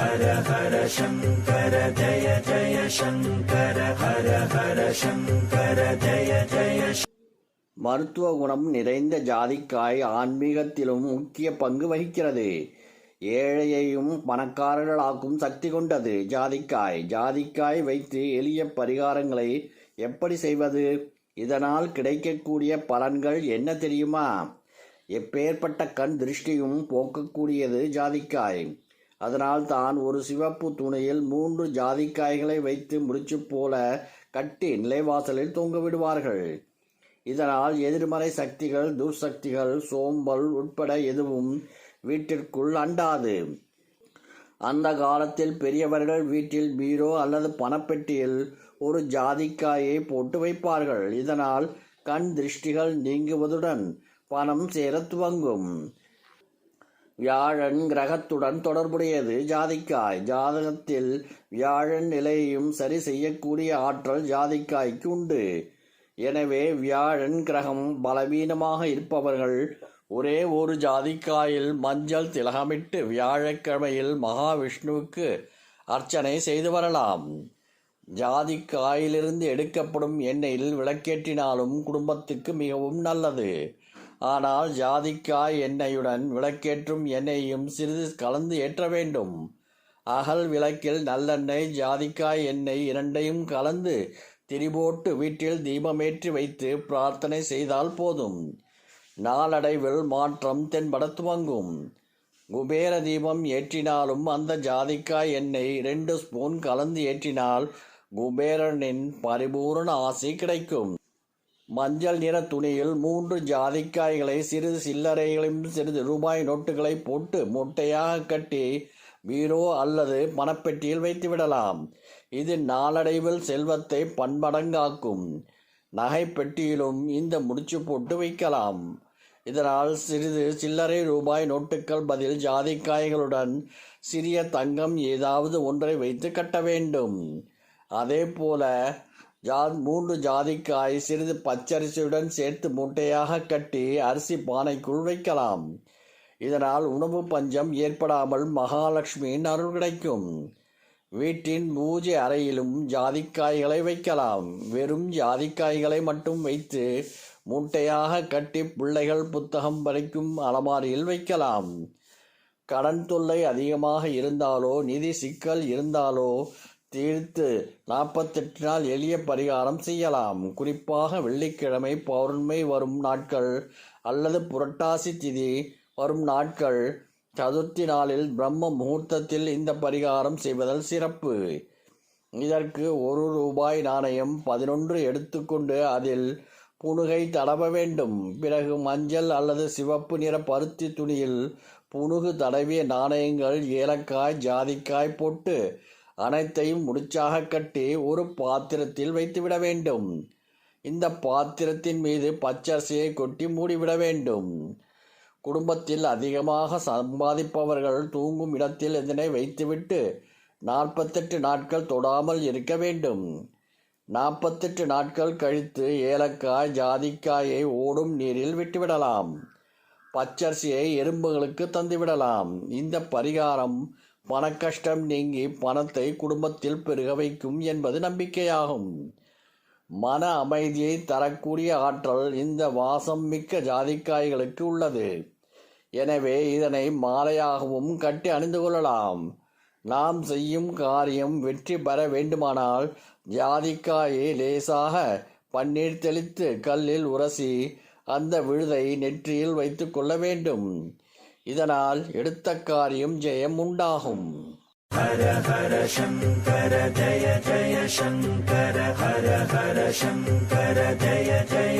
ஹர ஹர சங்கர ஜய ஜய சங்கர ஹர ஹர சங்கர ஜய ஜய மருத்துவ குணம் நிறைந்த ஜாதிக்காய் ஆன்மீகத்திலும் முக்கிய பங்கு வகிக்கிறது. ஏழையையும் பணக்காரர்களாக்கும் சக்தி கொண்டது ஜாதிக்காய். ஜாதிக்காய் வைத்து எளிய பரிகாரங்களை எப்படி செய்வது? இதனால் கிடைக்கக்கூடிய பலன்கள் என்ன தெரியுமா? எப்பேற்பட்ட கண் திருஷ்டியும் போக்கக்கூடியது ஜாதிக்காய். அதனால் தான் ஒரு சிவப்பு துணியில் மூன்று ஜாதிக்காய்களை வைத்து முடிச்சு போல கட்டி நிலைவாசலில் தொங்க விடுவார்கள் இதனால் எதிர்மறை சக்திகள் துர்சக்திகள் சோம்பல் உட்பட எதுவும் வீட்டிற்குள் அண்டாது. அந்த காலத்தில் பெரியவர்கள் வீட்டில் பீரோ அல்லது பணப்பெட்டியில் ஒரு ஜாதிக்காயை போட்டு வைப்பார்கள். இதனால் கண் திருஷ்டிகள் நீங்குவதுடன் பணம் சேர துவங்கும். வியாழன் கிரகத்துடன் தொடர்புடையது. ஜாதிக்காய். ஜாதகத்தில் வியாழன் நிலையையும் சரி செய்யக்கூடிய ஆற்றல் ஜாதிக்காய்க்கு உண்டு. எனவே வியாழன் கிரகம் பலவீனமாக இருப்பவர்கள் ஒரே ஒரு ஜாதிக்காயில் மஞ்சள் திலகமிட்டு வியாழக்கிழமையில் மகாவிஷ்ணுவுக்கு அர்ச்சனை செய்து வரலாம். ஜாதிக்காயிலிருந்து எடுக்கப்படும் எண்ணெயில் விளக்கேற்றினாலும் குடும்பத்துக்கு மிகவும் நல்லது. ஆனால் ஜாதிக்காய் எண்ணெயுடன் விளக்கேற்றும் எண்ணெயையும் சிறிது கலந்து ஏற்ற வேண்டும். அகல் விளக்கில் நல்லெண்ணெய் ஜாதிக்காய் எண்ணெய் இரண்டையும் கலந்து திரிபோட்டு வீட்டில் தீபமேற்றி வைத்து பிரார்த்தனை செய்தால் போதும். நாளடைவில் மாற்றம் தென்பட துவங்கும். குபேர தீபம் ஏற்றினாலும் அந்த ஜாதிக்காய் எண்ணெய் ரெண்டு ஸ்பூன் கலந்து ஏற்றினால் குபேரனின் பரிபூரண ஆசி கிடைக்கும். மஞ்சள் நிற துணியில் மூன்று ஜாதிக்காய்களை சிறிது சில்லறைகளையும் சிறிது ரூபாய் நோட்டுகளை போட்டு முட்டையாக கட்டி பீரோ அல்லது பணப்பெட்டியில் வைத்துவிடலாம். இது நாளடைவில் செல்வத்தை பன்மடங்காக்கும். நகை பெட்டியிலும் இந்த முடிச்சு போட்டு வைக்கலாம். இதனால் சிறிது சில்லறை ரூபாய் நோட்டுகள் பதில் ஜாதிக்காய்களுடன் சிறிய தங்கம் ஏதாவது ஒன்றை வைத்து கட்ட வேண்டும். அதே போல ஜா மூன்று ஜாதிக்காய் சிறிது பச்சரிசியுடன் சேர்த்து மூட்டையாக கட்டி அரிசி பானைக்குள் வைக்கலாம். இதனால் உணவு பஞ்சம் ஏற்படாமல் மகாலட்சுமியின் அருள் கிடைக்கும். வீட்டின் பூஜை அறையிலும் ஜாதிக்காய்களை வைக்கலாம். வெறும் ஜாதிக்காய்களை மட்டும் வைத்து மூட்டையாக கட்டி பிள்ளைகள் புத்தகம் வரைக்கும் அலமாரியில் வைக்கலாம். கடன் தொல்லை அதிகமாக இருந்தாலோ நிதி சிக்கல் இருந்தாலோ தீர்த்து நாற்பத்தெட்டு நாள் எளிய பரிகாரம் செய்யலாம். குறிப்பாக வெள்ளிக்கிழமை பௌர்ணமி வரும் நாட்கள் அல்லது புரட்டாசி திதி வரும் நாட்கள். சதுர்த்தி நாளில் பிரம்ம முகூர்த்தத்தில் இந்த பரிகாரம் செய்வதால் சிறப்பு. இதற்கு ஒரு ரூபாய் நாணயம் பதினொன்று எடுத்துக்கொண்டு அதில் புனுகை தடவ வேண்டும். பிறகு மஞ்சள் அல்லது சிவப்பு நிற பருத்தி துணியில் புனுகு தடவிய நாணயங்கள் ஏலக்காய் ஜாதிக்காய் போட்டு அனைத்தையும் முடிச்சாக கட்டி ஒரு பாத்திரத்தில் வைத்துவிட வேண்டும். இந்த பாத்திரத்தின் மீது பச்சரிசியை கொட்டி மூடிவிட வேண்டும். குடும்பத்தில் அதிகமாக சம்பாதிப்பவர்கள் தூங்கும் இடத்தில் இதனை வைத்துவிட்டு நாற்பத்தெட்டு நாட்கள் தொடாமல் இருக்க வேண்டும். நாற்பத்தெட்டு நாட்கள் கழித்து ஏலக்காய் ஜாதிக்காயை ஓடும் நீரில் விட்டுவிடலாம். பச்சரிசியை எறும்புகளுக்கு தந்துவிடலாம். இந்த பரிகாரம் பணக்கஷ்டம் நீங்கி பணத்தை குடும்பத்தில் பெருக வைக்கும் என்பது நம்பிக்கையாகும். மன அமைதியை தரக்கூடிய ஆற்றல் இந்த வாசம் மிக்க ஜாதிக்காய்களுக்கு உள்ளது. எனவே இதனை மாலையாகவும் கட்டி அணிந்து கொள்ளலாம். நாம் செய்யும் காரியம் வெற்றி பெற வேண்டுமானால் ஜாதிக்காயை லேசாக பன்னீர் தெளித்து கல்லில் உரசி அந்த விழுதை நெற்றியில் வைத்து கொள்ள வேண்டும். இதனால் எடுத்த காரியம் ஜெயம் உண்டாகும். ஹர ஹர சங்கர ஜய ஜய சங்கர ஹர ஹர சங்கர ஜய ஜய